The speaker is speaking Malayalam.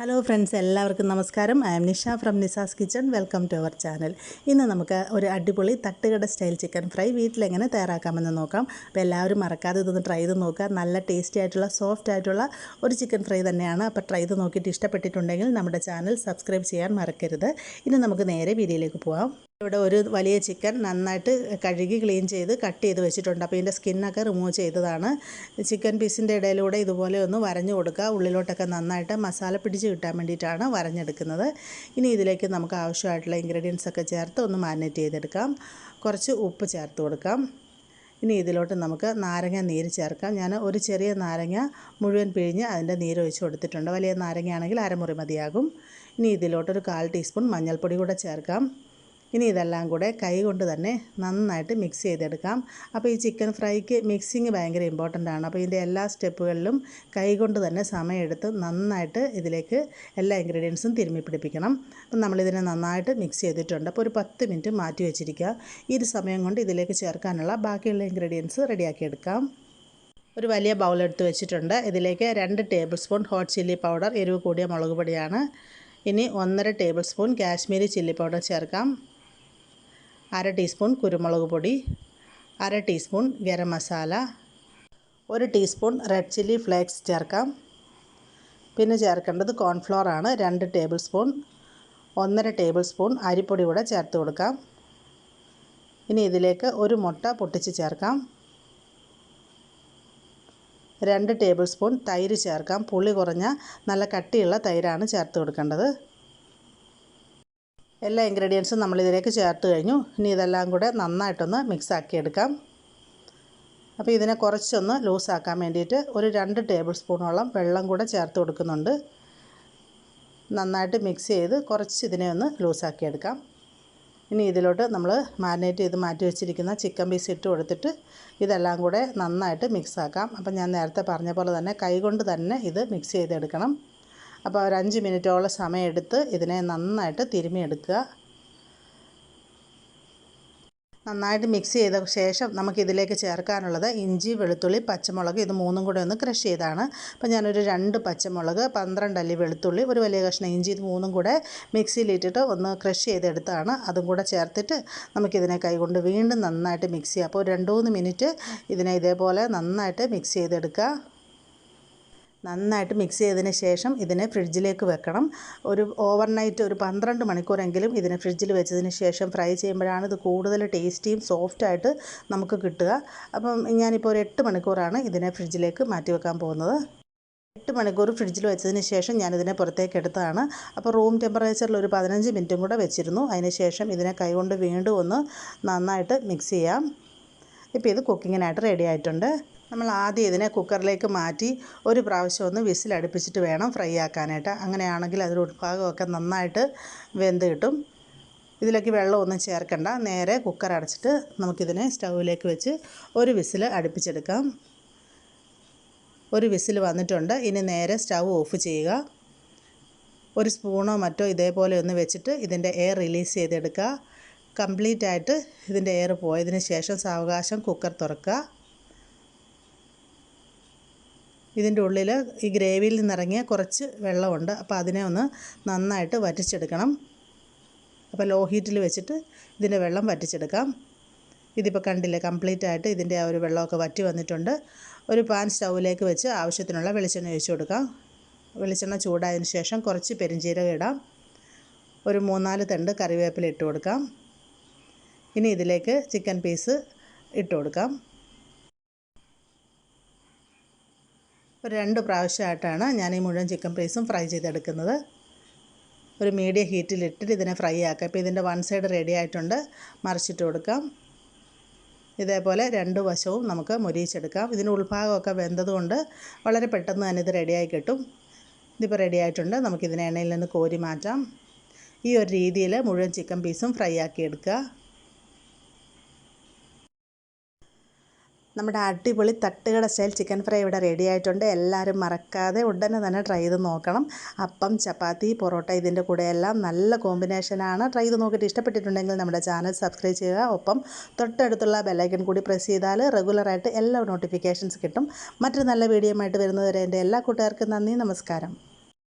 ഹലോ ഫ്രണ്ട്സ് എല്ലാവർക്കും നമസ്കാരം. I am Nisha from Nisa's kitchen welcome to our channel ഇന്ന് നമുക്ക് ഒരു അടിപൊളി തട്ടുകട സ്റ്റൈൽ ചിക്കൻ ഫ്രൈ വീട്ടിലെങ്ങനെ തയ്യാറാക്കാമെന്ന് നോക്കാം. അപ്പോൾ എല്ലാവരും മറക്കാതെ ഇതൊന്ന് ട്രൈ ചെയ്ത് നോക്കുക. നല്ല ടേസ്റ്റി ആയിട്ടുള്ള സോഫ്റ്റ് ആയിട്ടുള്ള ഒരു ചിക്കൻ ഫ്രൈ തന്നെയാണ്. അപ്പോൾ ട്രൈ ചെയ്ത് നോക്കിയിട്ട് ഇഷ്ടപ്പെട്ടിട്ടുണ്ടെങ്കിൽ നമ്മുടെ ചാനൽ സബ്സ്ക്രൈബ് ചെയ്യാൻ മറക്കരുത്. ഇനി നമുക്ക് നേരെ വീഡിയോയിലേക്ക് പോകാം ഇവിടെ ഒരു വലിയ ചിക്കൻ നന്നായിട്ട് കഴുകി ക്ലീൻ ചെയ്ത് കട്ട് ചെയ്ത് വെച്ചിട്ടുണ്ട്. അപ്പോൾ ഇതിന്റെ സ്കിന്നൊക്കെ റിമൂവ് ചെയ്തതാണ്. ചിക്കൻ പീസിന്റെ ഇടയിലൂടെ ഇതുപോലെ ഒന്ന് വരഞ്ഞു കൊടുക്കുക. ഉള്ളിലോട്ടൊക്കെ നന്നായിട്ട് മസാല പിടിച്ച് കിട്ടാൻ വേണ്ടിയിട്ടാണ് വരഞ്ഞെടുക്കുന്നത്. ഇനി ഇതിലേക്ക് നമുക്ക് ആവശ്യമായിട്ടുള്ള ഇൻഗ്രീഡിയൻസ് ഒക്കെ ചേർത്ത് ഒന്ന് മാരിനേറ്റ് ചെയ്തെടുക്കാം. കുറച്ച് ഉപ്പ് ചേർത്ത് കൊടുക്കാം. ഇനി ഇതിലോട്ട് നമുക്ക് നാരങ്ങ നീര് ചേർക്കാം. ഞാൻ ഒരു ചെറിയ നാരങ്ങ മുഴുവൻ പിഴിഞ്ഞ് അതിന്റെ നീര് ഒഴിച്ച് കൊടുത്തിട്ടുണ്ട്. വലിയ നാരങ്ങയാണെങ്കിൽ അരമുറി മതിയാകും. ഇനി ഇതിലോട്ടൊരു കാൽ ടീസ്പൂൺ മഞ്ഞൾപ്പൊടി കൂടെ ചേർക്കാം. ഇനി ഇതെല്ലാം കൂടെ കൈ കൊണ്ട് തന്നെ നന്നായിട്ട് മിക്സ് ചെയ്തെടുക്കാം. അപ്പോൾ ഈ ചിക്കൻ ഫ്രൈക്ക് മിക്സിങ് ഭയങ്കര ഇമ്പോർട്ടന്റ് ആണ്. അപ്പോൾ ഇതിന്റെ എല്ലാ സ്റ്റെപ്പുകളിലും കൈ കൊണ്ട് തന്നെ സമയമെടുത്ത് നന്നായിട്ട് ഇതിലേക്ക് എല്ലാ ഇൻഗ്രീഡിയൻസും തിരുമ്മി പിടിപ്പിക്കണം. അപ്പം നമ്മളിതിനെ നന്നായിട്ട് മിക്സ് ചെയ്തിട്ടുണ്ട്. അപ്പോൾ ഒരു പത്ത് മിനിറ്റ് മാറ്റി വെച്ചിരിക്കുക. ഈ ഒരു സമയം കൊണ്ട് ഇതിലേക്ക് ചേർക്കാനുള്ള ബാക്കിയുള്ള ഇൻഗ്രീഡിയൻസ് റെഡിയാക്കിയെടുക്കാം. ഒരു വലിയ ബൗൾ എടുത്ത് വെച്ചിട്ടുണ്ട്. ഇതിലേക്ക് രണ്ട് table spoon hot chilli powder എരിവ് കൂടിയ മുളക് പൊടിയാണ്. ഇനി ഒന്നര table spoon Kashmiri chilli powder ചേർക്കാം. അര ടീസ്പൂൺ കുരുമുളക് പൊടി അര ടീസ്പൂൺ ഗരം മസാല ഒരു ടീസ്പൂൺ റെഡ് ചില്ലി ഫ്ലേക്സ് ചേർക്കാം. പിന്നെ ചേർക്കേണ്ടത് കോൺഫ്ലോർ ആണ്. രണ്ട് ടേബിൾ സ്പൂൺ ഒന്നര ടേബിൾ സ്പൂൺ അരിപ്പൊടി കൂടെ ചേർത്ത് കൊടുക്കാം. ഇനി ഇതിലേക്ക് ഒരു മുട്ട പൊട്ടിച്ച് ചേർക്കാം. രണ്ട് ടേബിൾ സ്പൂൺ തൈര് ചേർക്കാം. പുളി കുറഞ്ഞ നല്ല കട്ടിയുള്ള തൈരാണ് ചേർത്ത് കൊടുക്കേണ്ടത്. എല്ലാ ഇൻഗ്രീഡിയൻസും നമ്മൾ ഇതിലേക്ക് ചേർത്ത് കഴിഞ്ഞു. ഇനി ഇതെല്ലാം കൂടെ നന്നായിട്ടൊന്ന് മിക്സ് ആക്കി എടുക്കാം അപ്പോൾ ഇതിനെ കുറച്ചൊന്ന് ലൂസാക്കാൻ വേണ്ടിയിട്ട് ഒരു രണ്ട് ടേബിൾ സ്പൂണോളം വെള്ളം കൂടെ ചേർത്ത് കൊടുക്കുന്നുണ്ട്. നന്നായിട്ട് മിക്സ് ചെയ്ത് കുറച്ച് ഇതിനെ ഒന്ന് ലൂസാക്കിയെടുക്കാം ഇനി ഇതിലോട്ട് നമ്മൾ മാരിനേറ്റ് ചെയ്ത് മാറ്റി വെച്ചിരിക്കുന്ന ചിക്കൻ പീസ് ഇട്ട് കൊടുത്തിട്ട് ഇതെല്ലാം കൂടെ നന്നായിട്ട് മിക്സാക്കാം അപ്പം ഞാൻ നേരത്തെ പറഞ്ഞ പോലെ തന്നെ കൈകൊണ്ട് തന്നെ ഇത് മിക്സ് ചെയ്തെടുക്കണം. അപ്പോൾ ഒരു അഞ്ച് മിനിറ്റോളം സമയമെടുത്ത് ഇതിനെ നന്നായിട്ട് തിരുമിയെടുക്കുക നന്നായിട്ട് മിക്സ് ചെയ്ത ശേഷം നമുക്കിതിലേക്ക് ചേർക്കാനുള്ളത് ഇഞ്ചി വെളുത്തുള്ളി പച്ചമുളക് ഇത് മൂന്നും കൂടെ ഒന്ന് ക്രഷ് ചെയ്താണ്. അപ്പോൾ ഞാനൊരു രണ്ട് പച്ചമുളക് പന്ത്രണ്ട് അല്ലി വെളുത്തുള്ളി ഒരു വലിയ കഷ്ണം ഇഞ്ചി ഇത് മൂന്നും കൂടെ മിക്സിയിലിട്ടിട്ട് ഒന്ന് ക്രഷ് ചെയ്തെടുത്താണ്. അതും കൂടെ ചേർത്തിട്ട് നമുക്കിതിനെ കൈകൊണ്ട് വീണ്ടും നന്നായിട്ട് മിക്സ് ചെയ്യാം. അപ്പോൾ രണ്ട് മൂന്ന് മിനിറ്റ് ഇതിനെ ഇതേപോലെ നന്നായിട്ട് മിക്സ് ചെയ്തെടുക്കുക. നന്നായിട്ട് മിക്സ് ചെയ്തതിന് ശേഷം ഇതിനെ ഫ്രിഡ്ജിലേക്ക് വെക്കണം. ഒരു ഓവർനൈറ്റ് ഒരു പന്ത്രണ്ട് മണിക്കൂറെങ്കിലും ഇതിനെ ഫ്രിഡ്ജിൽ വെച്ചതിന് ശേഷം ഫ്രൈ ചെയ്യുമ്പോഴാണ് ഇത് കൂടുതൽ ടേസ്റ്റിയും സോഫ്റ്റായിട്ട് നമുക്ക് കിട്ടുക. അപ്പം ഞാനിപ്പോൾ ഒരു എട്ട് മണിക്കൂറാണ് ഇതിനെ ഫ്രിഡ്ജിലേക്ക് മാറ്റി വെക്കാൻ പോകുന്നത്. എട്ട് മണിക്കൂർ ഫ്രിഡ്ജിൽ വെച്ചതിന് ശേഷം ഞാനിതിനെ പുറത്തേക്ക് എടുത്തതാണ്. അപ്പോൾ റൂം ടെമ്പറേച്ചറിൽ ഒരു പതിനഞ്ച് മിനിറ്റും കൂടെ വെച്ചിരുന്നു. അതിന് ശേഷം ഇതിനെ കൈകൊണ്ട് വീണ്ടും ഒന്ന് നന്നായിട്ട് മിക്സ് ചെയ്യാം. ഇപ്പോൾ ഇത് കുക്കിങ്ങിനായിട്ട് റെഡി ആയിട്ടുണ്ട്. നമ്മൾ ആദ്യം ഇതിനെ കുക്കറിലേക്ക് മാറ്റി ഒരു പ്രാവശ്യം ഒന്ന് വിസിലടുപ്പിച്ചിട്ട് വേണം ഫ്രൈ ആക്കാനായിട്ട്. അങ്ങനെയാണെങ്കിൽ അതിൽ ഉൾഭാഗമൊക്കെ നന്നായിട്ട് വെന്ത് കിട്ടും. ഇതിലേക്ക് വെള്ളമൊന്നും ചേർക്കണ്ട. നേരെ കുക്കർ അടച്ചിട്ട് നമുക്കിതിനെ സ്റ്റൗവിലേക്ക് വെച്ച് ഒരു വിസിൽ അടുപ്പിച്ചെടുക്കാം. ഒരു വിസിൽ വന്നിട്ടുണ്ട്. ഇനി നേരെ സ്റ്റൗ ഓഫ് ചെയ്യുക. ഒരു സ്പൂണോ മറ്റോ ഇതേപോലെ ഒന്ന് വെച്ചിട്ട് ഇതിന്റെ എയർ റിലീസ് ചെയ്തെടുക്കുക. കംപ്ലീറ്റ് ആയിട്ട് ഇതിന്റെ എയർ പോയതിന് ശേഷം സാവകാശം കുക്കർ തുറക്കുക. ഇതിന്റെ ഉള്ളിൽ ഈ ഗ്രേവിയിൽ നിന്നിറങ്ങിയ കുറച്ച് വെള്ളമുണ്ട്. അപ്പോൾ അതിനെ ഒന്ന് നന്നായിട്ട് വറ്റിച്ചെടുക്കണം. അപ്പോൾ ലോ ഹീറ്റിൽ വെച്ചിട്ട് ഇതിന്റെ വെള്ളം വറ്റിച്ചെടുക്കാം. ഇതിപ്പോൾ കണ്ടില്ലേ കംപ്ലീറ്റ് ആയിട്ട് ഇതിന്റെ ആ ഒരു വെള്ളമൊക്കെ വറ്റി വന്നിട്ടുണ്ട്. ഒരു പാൻ സ്റ്റൗവിലേക്ക് വെച്ച് ആവശ്യത്തിനുള്ള വെളിച്ചെണ്ണ ഒഴിച്ചു കൊടുക്കാം. വെളിച്ചെണ്ണ ചൂടായതിന് ശേഷം കുറച്ച് പെരിഞ്ചീരകം ഇടാം. ഒരു മൂന്നാൽ തണ്ട് കറിവേപ്പില ഇട്ട് കൊടുക്കാം. ഇനി ഇതിലേക്ക് ചിക്കൻ പീസ് ഇട്ട് കൊടുക്കാം. ഒരു രണ്ട് പ്രാവശ്യമായിട്ടാണ് ഞാൻ ഈ മുഴുവൻ ചിക്കൻ പീസും ഫ്രൈ ചെയ്തെടുക്കുന്നത്. ഒരു മീഡിയം ഹീറ്റിലിട്ടിട്ട് ഇതിനെ ഫ്രൈ ആക്കാം. ഇപ്പോൾ ഇതിന്റെ വൺ സൈഡ് റെഡി ആയിട്ടുണ്ട്. മറിച്ചിട്ട് കൊടുക്കാം. ഇതേപോലെ രണ്ട് വശവും നമുക്ക് മുരിയിച്ചെടുക്കാം. ഇതിന്റെ ഉൾഭാഗമൊക്കെ വെന്തതുകൊണ്ട് വളരെ പെട്ടെന്ന് തന്നെ ഇത് റെഡിയായി കിട്ടും. ഇതിപ്പോൾ റെഡി ആയിട്ടുണ്ട്. നമുക്കിതിനെ എണ്ണയിൽ നിന്ന് കോരി മാറ്റാം. ഈ ഒരു രീതിയിൽ മുഴുവൻ ചിക്കൻ പീസും ഫ്രൈ ആക്കി എടുക്കുക. നമ്മുടെ അടിപൊളി തട്ടുകട സ്റ്റൈൽ ചിക്കൻ ഫ്രൈ ഇവിടെ റെഡി ആയിട്ടുണ്ട്. എല്ലാവരും മറക്കാതെ ഉടനെ തന്നെ ട്രൈ ചെയ്ത് നോക്കണം. അപ്പം ചപ്പാത്തി പൊറോട്ട ഇതിന്റെ കൂടെ എല്ലാം നല്ല കോമ്പിനേഷനാണ് ട്രൈ ചെയ്ത് നോക്കിയിട്ട് ഇഷ്ടപ്പെട്ടിട്ടുണ്ടെങ്കിൽ നമ്മുടെ ചാനൽ സബ്സ്ക്രൈബ് ചെയ്യുക. ഒപ്പം തൊട്ടടുത്തുള്ള ബെല്ലൈക്കൺ കൂടി പ്രസ് ചെയ്താൽ റെഗുലറായിട്ട് എല്ലാ നോട്ടിഫിക്കേഷൻസ് കിട്ടും. മറ്റൊരു നല്ല വീഡിയോ ആയിട്ട് വരുന്നതുവരെ എന്റെ എല്ലാ കൂട്ടുകാർക്കും നന്ദി. നമസ്കാരം.